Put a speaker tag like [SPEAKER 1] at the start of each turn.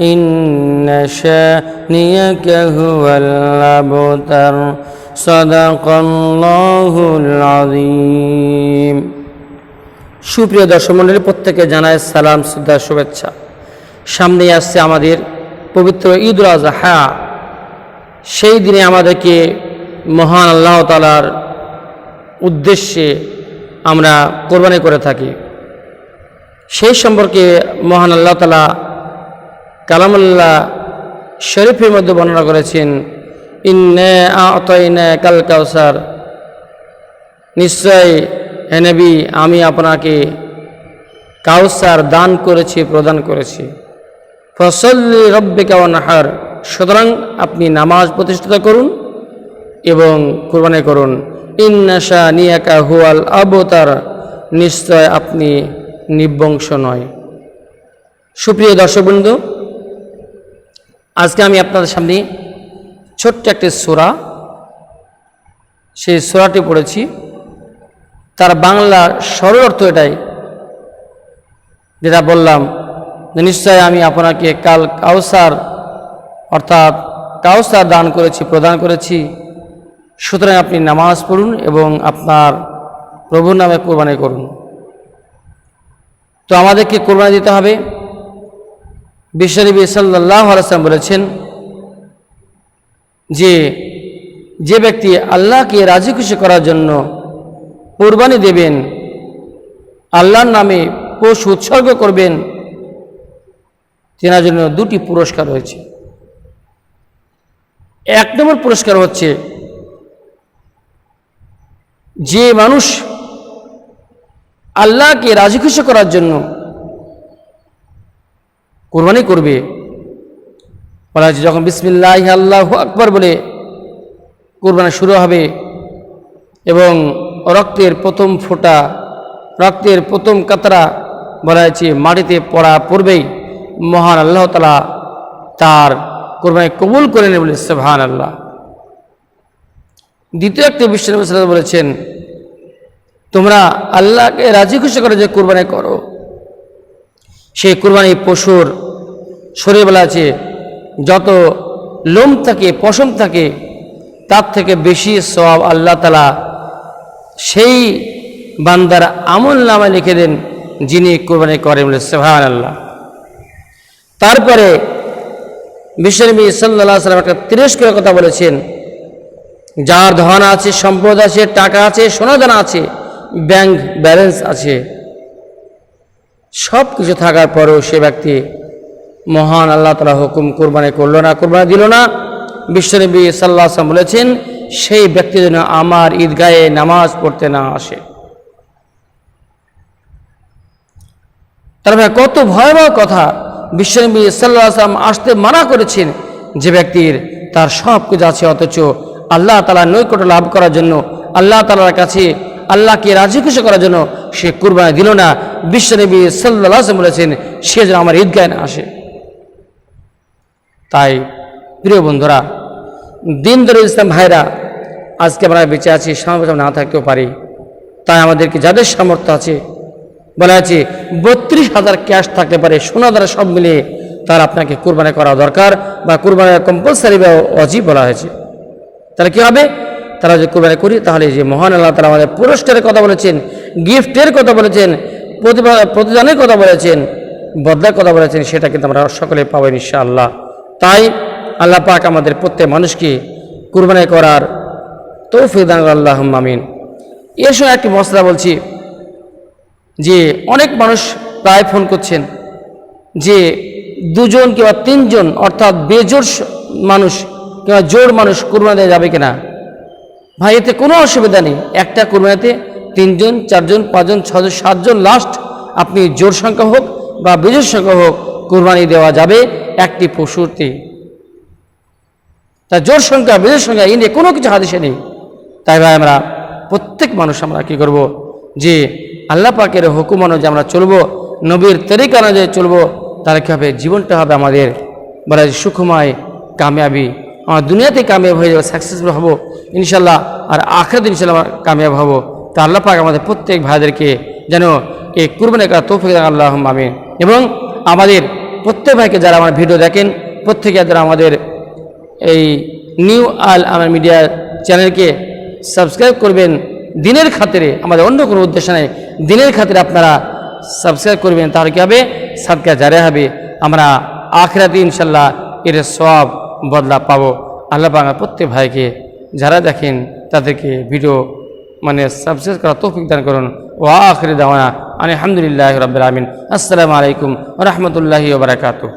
[SPEAKER 1] إن شانيك هو الأبتر صدق الله العظيم সুপ্রিয় দর্শক মণ্ডলী প্রত্যেকে জানায় সালাম শ্রদ্ধা শুভেচ্ছা সামনে আসছে আমাদের পবিত্র ঈদ উল আজহা সেই দিনে আমাদেরকে মহান আল্লাহ তালার উদ্দেশ্যে আমরা কোরবানি করে থাকি সেই সম্পর্কে মহান আল্লাহ তালা কালামুল্লাহ শরীফের মধ্যে বর্ণনা করেছেন, ইন্নে আতইনে কাল কাউসার নিশ্চয় হে নবী, আমি আপনাকে কাউসার দান করেছি, প্রদান করেছি। ফসল্লি রব্বিকা নাহার, সুতরাং আপনি নামাজ প্রতিষ্ঠিত করুন এবং কোরবানি করুন। ইন্নাশা নিয়াকা হুয়াল আবতার। নিশ্চয় আপনি নিবংশ নয়। সুপ্রিয় দর্শকবৃন্দ আজকে আমি আপনাদের সামনে ছোট্ট একটি সোরা, সেই সোরাটি পড়েছি। তার বাংলা সরল অর্থ এটাই, যেটা বললাম নিশ্চয় আমি আপনাকে কাল কাউসার, অর্থাৎ কাউসার দান করেছি, প্রদান করেছি। সুতরাং আপনি নামাজ পড়ুন এবং আপনার প্রভুর নামে কোরবানি করুন। তো আমাদেরকে কোরবানি দিতে হবে। বিশ্বনবী সাল্লাহ আলাইসালাম বলেছেন যে যে ব্যক্তি আল্লাহকে রাজি খুশি করার জন্য কোরবানি দেবেন, আল্লাহর নামে পশু উৎসর্গ করবেন, তেনার জন্য দুটি পুরস্কার রয়েছে। এক নম্বর পুরস্কার হচ্ছে যে মানুষ আল্লাহকে রাজি খুশি করার জন্য কোরবানি করবে। বলা হয়েছে, যখন বিসমিল্লাহ আল্লাহ আকবর বলে কোরবানি শুরু হবে এবং রক্তের প্রথম ফোঁটা, রক্তের প্রথম কাতরা বলা হয়েছে, মাটিতে পড়া পড়বেই। মহান আল্লাহ তালা তার কোরবানি কবুল করে নেবে বলে সেভান আল্লাহ দ্বিতীয় একটি বিশ্বনবী বলেছেন, তোমরা আল্লাহকে রাজি খুশি করে যে কোরবানি করো। সেই কোরবানি পশুর শরীর বলা আছে, যত লোম থাকে, পশম থাকে, তার থেকে বেশি সব আল্লাহ তালা সেই বান্দার আমল নামায় লিখে দেন যিনি কোরবানি করেন বলে সেভান আল্লাহ তারপরে বিশ্বনবী সাল্লাহ সাল্লাম একটা তিরস্কারের কথা বলেছেন, যার ধন আছে, সম্পদ আছে, টাকা আছে সোনাদানা আছে, ব্যাংক ব্যালেন্স আছে। সব কিছু থাকার পরেও সে ব্যক্তি মহান আল্লাহ তালা হুকুম কোরবানি করল না, কোরবানি দিল না। বিশ্বনবী সাল্লাহ আসলাম বলেছেন, সেই ব্যক্তি যেন আমার ঈদগাহে নামাজ পড়তে না আসে। তার মানে কত ভয়াবহ কথা। বিশ্বনবী সাল্লাহ আসলাম আসতে মানা করেছেন যে ব্যক্তির তার সব কিছু আছে, অথচ আল্লাহ তালা নৈকট্য লাভ করার জন্য আল্লাহ তালার কাছে আল্লাহকে রাজি খুশি করার জন্য সে কুরবানি দিল না। বিশ্বনবী সাল্লাহ বলেছেন, সে যেন আমার ঈদগায় না আসে। তাই প্রিয় বন্ধুরা দিন ধরে ইসলাম ভাইরা, আজকে আমরা বেঁচে আছি, সামনে না থাকতেও পারি। তাই আমাদেরকে যাদের সামর্থ্য আছে, বলা আছে, বত্রিশ হাজার ক্যাশ থাকতে পারে, সোনা দ্বারা সব মিলিয়ে তার আপনাকে কোরবানি করা দরকার বা কোরবানি কম্পালসারি বা অজীব বলা হয়েছে। তাহলে কী হবে? তারা যদি কোরবানি করি, তাহলে যে মহান আল্লাহ তারা আমাদের পুরস্কারের কথা বলেছেন, গিফটের কথা বলেছেন প্রতিদানের কথা বলেছেন, বদলার কথা বলেছেন, সেটা কিন্তু আমরা সকলে পাবো পাবেন আল্লাহ তাই আল্লাহ পাক আমাদের প্রত্যেক মানুষকে কুরবানি করার তৌফিক দান আল্লাহ মামিন এর সময় একটি মশলা বলছি, যে অনেক মানুষ প্রায় ফোন করছেন, যে দুজন কিংবা তিনজন, অর্থাৎ বেজোর মানুষ কিংবা জোর মানুষ কুরবানি দেওয়া যাবে কিনা। ভাই, এতে কোনো অসুবিধা নেই। একটা কুরবানিতে তিনজন, চারজন, পাঁচজন ছজন সাতজন লাস্ট আপনি জোর সংখ্যা হোক বা বেজোর সংখ্যা হোক কুরবানি দেওয়া যাবে একটি পশুতে। তা জোর সংখ্যা বিজোর সংখ্যা, এই নিয়ে কোনো কিছু হাদিসে নেই। তাই ভাই, আমরা প্রত্যেক মানুষ আমরা কি করব? যে আল্লাহ পাকের হুকুম অনুযায়ী আমরা চলবো, নবীর তরিকা অনুযায়ী চলবো, তাহলে কী হবে? জীবনটা হবে আমাদের বলা সুখময়, কামিয়াবি। আমার দুনিয়াতে কামিয়াব হয়ে যাব সাকসেসফুল হব ইনশাল্লাহ আর আখরাত ইনশাল্লাহ কামিয়াব হব। তা আল্লাহ পাক আমাদের প্রত্যেক ভাইদেরকে যেন এই কুরবানি করা তৌফিক আল্লাহ আমিন। এবং আমাদের প্রত্যেক ভাইকে যারা আমার ভিডিও দেখেন, প্রত্যেকে যারা আমাদের এই নিউ আল আমার মিডিয়া চ্যানেলকে সাবস্ক্রাইব করবেন, দিনের খাতিরে, আমাদের অন্য কোনো উদ্দেশ্য নেই, দিনের খাতিরে আপনারা সাবস্ক্রাইব করবেন, তাহলে কী হবে? সাদকা জারে হবে। আমরা আখরাতে ইনশাল্লাহ এর সব বদলা পাবো। আল্লাহ বাংলা প্রত্যেক ভাইকে যারা দেখেন তাদেরকে ভিডিও মানে সাবস্ক্রাইব করা তৌফিক দান করুন। ও আখরি দাওয়া আলহামদুলিল্লাহ রবিল আমিন আসসালামু আলাইকুম রহমতুল্লাহি ওবরাকাতু